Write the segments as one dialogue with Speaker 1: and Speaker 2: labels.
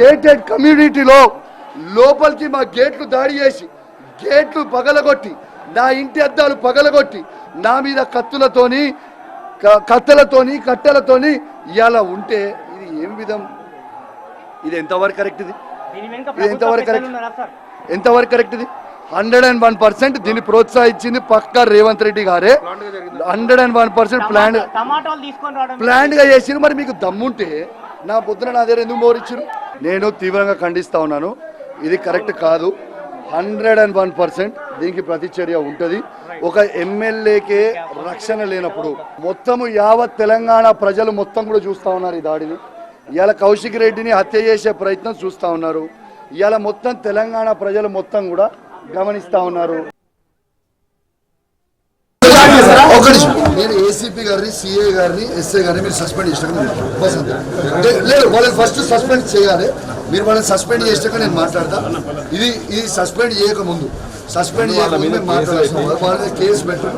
Speaker 1: Gated కమ్యూనిటీలో లోపలికి మా గేట్లు దాడి చేసి గేట్లు పగలగొట్టి నా ఇంటి అద్దాలు పగలగొట్టి నా మీద కత్తులతోని కత్తెలతోని కట్టెలతోని ఇలా ఉంటే ఇది ఏం విధం? ఇది ఎంతవరకు కరెక్ట్ ఇది? ఎంతవరకు కరెక్ట్? ఎంతవరకు కరెక్ట్ ఇది? హండ్రెడ్ అండ్ వన్ పర్సెంట్ దీన్ని ప్రోత్సహించింది పక్క రేవంత్ రెడ్డి గారే. Hundred and one percent plan
Speaker 2: tomato- టమాటాలు తీసుకొని రావడం
Speaker 1: ప్లాన్గా చేసిరు మరి మీకు దమ్ముంటే నా పొద్దున నా దగ్గర ఎందుకు మోరిచ్చారు నేను తీవ్రంగా ఖండిస్తూ ఉన్నాను. ఇది కరెక్ట్ కాదు. హండ్రెడ్ అండ్ వన్ పర్సెంట్ దీనికి ప్రతిచర్య ఉంటుంది. ఒక ఎమ్మెల్యేకే రక్షణ లేనప్పుడు మొత్తము యావత్ తెలంగాణ ప్రజలు మొత్తం కూడా చూస్తా ఉన్నారు ఈ దాడిని. ఇవాళ కౌశిక్ రెడ్డిని హత్య చేసే ప్రయత్నం చూస్తా ఉన్నారు. ఇవాళ మొత్తం తెలంగాణ ప్రజలు మొత్తం కూడా గమనిస్తూ ఉన్నారు. నేను ఏసీపీ గారిని సిఏ గారిని ఎస్ఐ గారిని మీరు సస్పెండ్ చేసినాక బస్ అంతే. లేదు వాళ్ళని ఫస్ట్ సస్పెండ్ చేయాలి. మీరు వాళ్ళని సస్పెండ్ చేసినాక నేను మాట్లాడతా. ఇది ఇది సస్పెండ్ చేయక ముందు. సస్పెండ్ చేయక ముందు మేము మాట్లాడాల్సిన వాళ్ళ కేసు పర్సెంట్.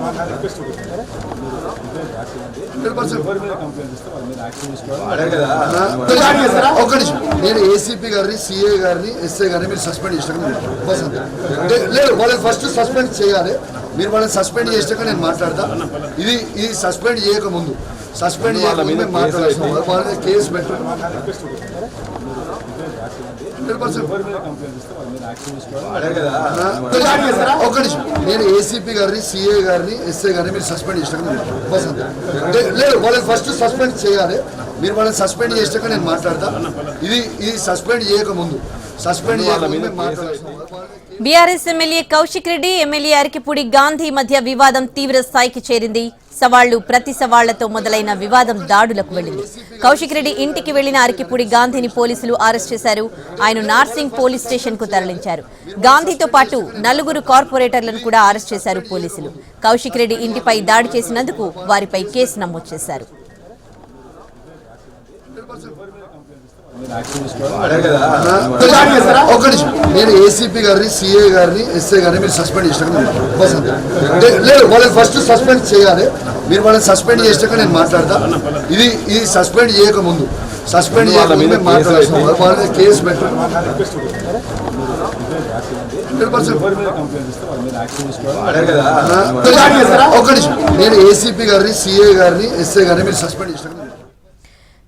Speaker 1: ఒక నిమిషం. నేను ఏసీపీ గారిని సిఏ గారిని ఎస్ఐ గారిని మీరు సస్పెండ్ చేసినాక బస్ అంతే. లేదు వాళ్ళని ఫస్ట్ సస్పెండ్ చేయాలి. మీరు వాళ్ళని సస్పెండ్ చేసినాక నేను మాట్లాడతా. ఇది ఇది సస్పెండ్ చేయక ముందు. సస్పెండ్ చేయక ముందు మేము మాట్లాడాల్సిన వాళ్ళ మీద కేసు పెట్టు. Hundred percent. ఒక నిమిషం. నేను ఏసీపీ గారిని సిఏ గారిని ఎస్ఐ గారిని మీరు సస్పెండ్ చేసినాక అంటే లేదు వాళ్ళని ఫస్ట్ సస్పెండ్ చేయాలి. మీరు వాళ్ళని సస్పెండ్ చేసినాక నేను మాట్లాడతా. ఇది ఇది సస్పెండ్ చేయక ముందు. సస్పెండ్ చేయక ముందు
Speaker 3: BRS MLA Kaushik Reddy MLA Arekapudi Gandhi మధ్య వివాదం తీవ్ర స్థాయికి చేరింది. సవాళ్ళు ప్రతి సవాళ్ళతో మొదలైన వివాదం దాడులకు వెళ్ళింది కౌశిక్ రెడ్డి ఇంటికి వెళ్ళిన అరకిపూడి గాంధీని పోలీసులు అరెస్ట్ చేశారు. ఆయన నార్సింగ్ పోలీస్ స్టేషన్కు తరలించారు. గాంధీతో పాటు నలుగురు కార్పొరేటర్లను కూడా అరెస్ట్ చేశారు పోలీసులు. కౌశిక్ రెడ్డి ఇంటిపై దాడి చేసినందుకు వారిపై కేసు నమోదు చేశారు.
Speaker 1: నిమిషం. నేను ఏసీపీ గారిని సిఏ గారిని ఎస్ఐ గారిని మీరు సస్పెండ్ చేసినాక లేదు వాళ్ళని ఫస్ట్ సస్పెండ్ చేయాలి. మీరు వాళ్ళని సస్పెండ్ చేసినాక నేను మాట్లాడతా. ఇది ఇది సస్పెండ్ చేయక ముందు. సస్పెండ్ చేయక ముందు మేము మాట్లాడాల్సిన వాళ్ళ మీద కేసు పెట్టు. Hundred percent. ఒక నిమిషం. నేను ఏసీపీ గారిని సిఏ గారిని ఎస్ఐ గారిని మీరు సస్పెండ్ చేసినాక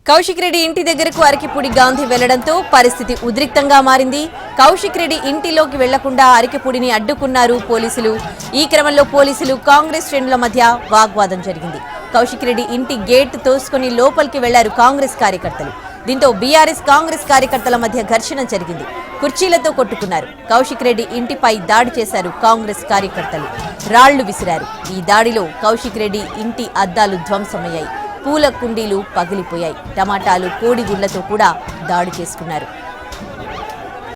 Speaker 3: కౌశిక్ రెడ్డి ఇంటి దగ్గరకు అరకిపూడి గాంధీ వెళ్ళడంతో పరిస్థితి ఉద్రిక్తంగా మారింది. కౌశిక్ రెడ్డి ఇంటిలోకి వెళ్ళకుండా అరకిపూడిని అడ్డుకున్నారు పోలీసులు. ఈ క్రమంలో పోలీసులు కాంగ్రెస్ శ్రేణుల మధ్య వాగ్వాదం జరిగింది. కౌశిక్ రెడ్డి ఇంటి గేట్ తోసుకుని లోపలికి వెళ్ళారు కాంగ్రెస్ కార్యకర్తలు. దీంతో బీఆర్ఎస్ కాంగ్రెస్ కార్యకర్తల మధ్య ఘర్షణ జరిగింది. కుర్చీలతో కొట్టుకున్నారు. కౌశిక్ రెడ్డి ఇంటిపై దాడి చేశారు కాంగ్రెస్ కార్యకర్తలు. రాళ్ళు విసిరారు. ఈ దాడిలో కౌశిక్ రెడ్డి ఇంటి అద్దాలు ధ్వంసమయ్యాయి. పూల కుండీలు పగిలిపోయాయి. టమాటాలు కోడిగుడ్లతో కూడా దాడి చేసుకున్నారు.